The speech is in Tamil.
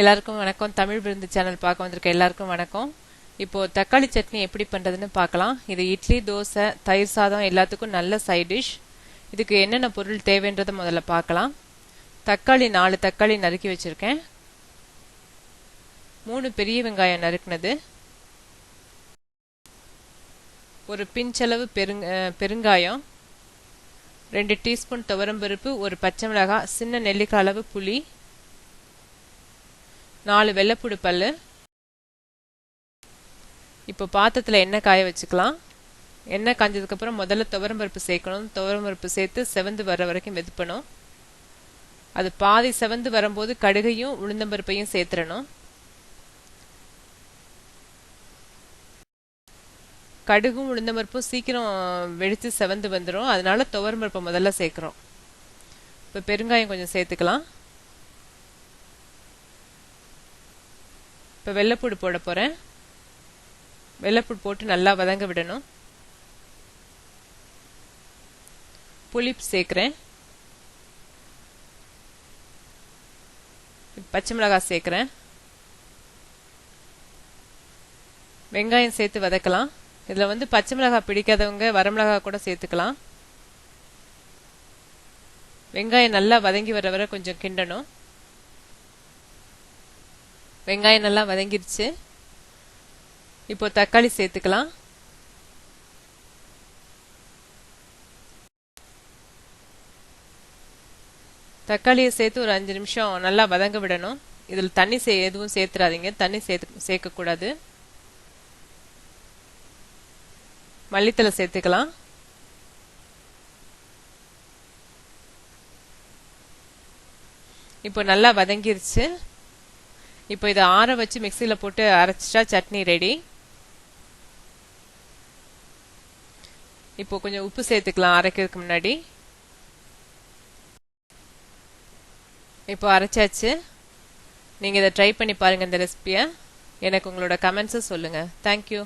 எல்லாருக்கும் வணக்கம். தமிழ் விருந்து சேனல் பார்க்க வந்திருக்க எல்லாருக்கும் வணக்கம். இப்போ தக்காளி சட்னி எப்படி பண்றதுன்னு பார்க்கலாம். இது இட்லி தோசை தயிர் சாதம் எல்லாத்துக்கும் நல்ல சைட் டிஷ் இதுக்கு என்னென்ன பொருள் தேவைன்றதை முதல்ல பார்க்கலாம். தக்காளி நாலு தக்காளி நறுக்கி வச்சிருக்கேன். மூணு பெரிய வெங்காயம் நறுக்குனது. ஒரு பிஞ்சளவு பெருங் பெருங்காயம். ரெண்டு டீஸ்பூன் துவரம்பருப்பு ஒரு பச்சை மிளகாய் சின்ன நெல்லிக்காய் அளவு புளி. நாலு வெள்ளைப்பூடு பல் இப்போ பாத்திரத்தில் எண்ணெய் காய வச்சுக்கலாம். எண்ணெய் காஞ்சதுக்கப்புறம் முதல்ல துவரம்பருப்பு சேர்க்கணும். துவரம்பருப்பு சேர்த்து செவந்து வர வரைக்கும் வெதுப்பணும். அது பாதி செவந்து வரும்போது கடுகையும் உளுந்தம்பருப்பையும் சேர்த்துடணும். கடுகும் உளுந்தம்பருப்பும் சீக்கிரம் வெடித்து செவந்து வந்துடும் அதனால துவரம்பருப்பை முதல்ல சேர்க்குறோம். இப்போ பெருங்காயம் கொஞ்சம் சேர்த்துக்கலாம். இப்போ வெள்ளைப்பூடு போட போகிறேன் வெள்ளைப்பூடு போட்டு நல்லா வதங்க விடணும். புளிப்பு சேர்க்குறேன். பச்சை மிளகாய் சேர்க்குறேன். வெங்காயம் சேர்த்து வதக்கலாம். இதில் வந்து பச்சை மிளகாய் பிடிக்காதவங்க வரமிளகாய் கூட சேர்த்துக்கலாம். வெங்காயம் நல்லா வதங்கி வர வர கொஞ்சம் கிண்டணும். வெங்காயம் நல்லா வதங்கிருச்சு. இப்போ தக்காளி சேர்த்துக்கலாம். தக்காளியை சேர்த்து ஒரு அஞ்சு நிமிஷம் நல்லா வதங்க விடணும். இதில் தண்ணி சே எதுவும் சேர்த்துறாதீங்க. தண்ணி சேர்த்து சேர்க்கக்கூடாது. மல்லித்தலை சேர்த்துக்கலாம். இப்போ நல்லா வதங்கிருச்சு. இப்போ இதை ஆற வச்சு மிக்சியில் போட்டு அரைச்சிட்டா சட்னி ரெடி இப்போ கொஞ்சம் உப்பு சேர்த்துக்கலாம் அரைக்கிறதுக்கு முன்னாடி. இப்போ அரைச்சாச்சு. நீங்கள் இதை ட்ரை பண்ணி பாருங்கள் இந்த ரெசிபியை எனக்கு உங்களோட கமெண்ட்ஸை சொல்லுங்கள் தேங்க்யூ